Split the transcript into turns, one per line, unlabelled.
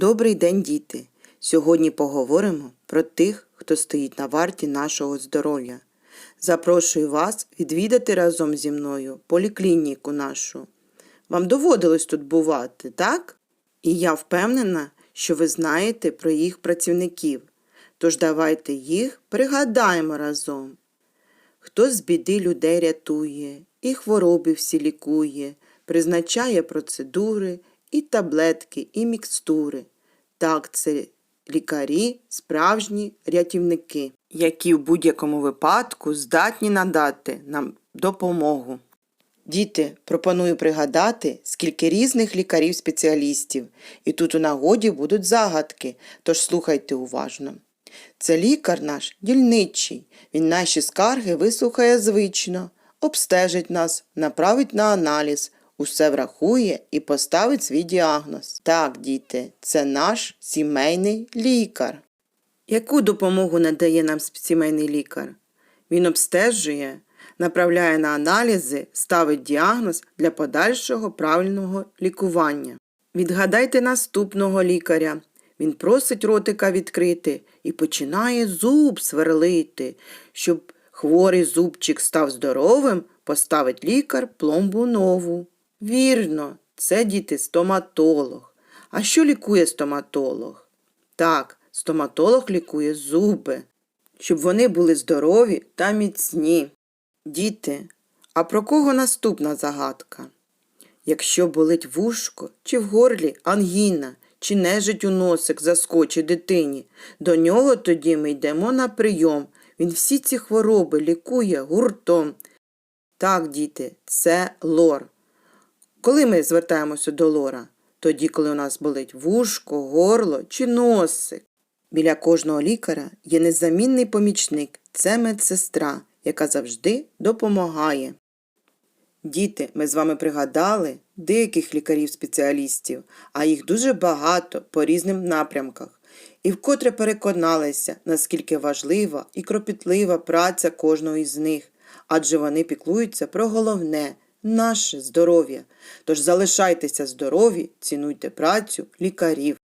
Добрий день, діти! Сьогодні поговоримо про тих, хто стоїть на варті нашого здоров'я. Запрошую вас відвідати разом зі мною поліклініку нашу. Вам доводилось тут бувати, так? І я впевнена, що ви знаєте про їх працівників. Тож давайте їх пригадаємо разом. Хто з біди людей рятує, і хвороби всі лікує, призначає процедури, і таблетки, і мікстури. Так, це лікарі, справжні рятівники, які в будь-якому випадку здатні надати нам допомогу. Діти, пропоную пригадати, скільки різних лікарів-спеціалістів, і тут у нагоді будуть загадки, тож слухайте уважно. Це лікар наш дільничий, він наші скарги вислухає звично, обстежить нас, направить на аналіз, усе врахує і поставить свій діагноз. Так, діти, це наш сімейний лікар. Яку допомогу надає нам сімейний лікар? Він обстежує, направляє на аналізи, ставить діагноз для подальшого правильного лікування. Відгадайте наступного лікаря. Він просить ротика відкрити і починає зуб сверлити. Щоб хворий зубчик став здоровим, поставить лікар пломбу нову. Вірно, це діти стоматолог. А що лікує стоматолог? Так, стоматолог лікує зуби, щоб вони були здорові та міцні. Діти, а про кого наступна загадка? Якщо болить вушко чи в горлі ангіна, чи нежить у носик заскочить дитині, до нього тоді ми йдемо на прийом. Він всі ці хвороби лікує гуртом. Так, діти, це лор. Коли ми звертаємося до лора? Тоді, коли у нас болить вушко, горло чи носик. Біля кожного лікаря є незамінний помічник це медсестра, яка завжди допомагає. Діти, ми з вами пригадали деяких лікарів-спеціалістів, а їх дуже багато по різним напрямках, і вкотре переконалися, наскільки важлива і кропітлива праця кожного із них, адже вони піклуються про головне наше здоров'я. Тож залишайтеся здорові, цінуйте працю лікарів.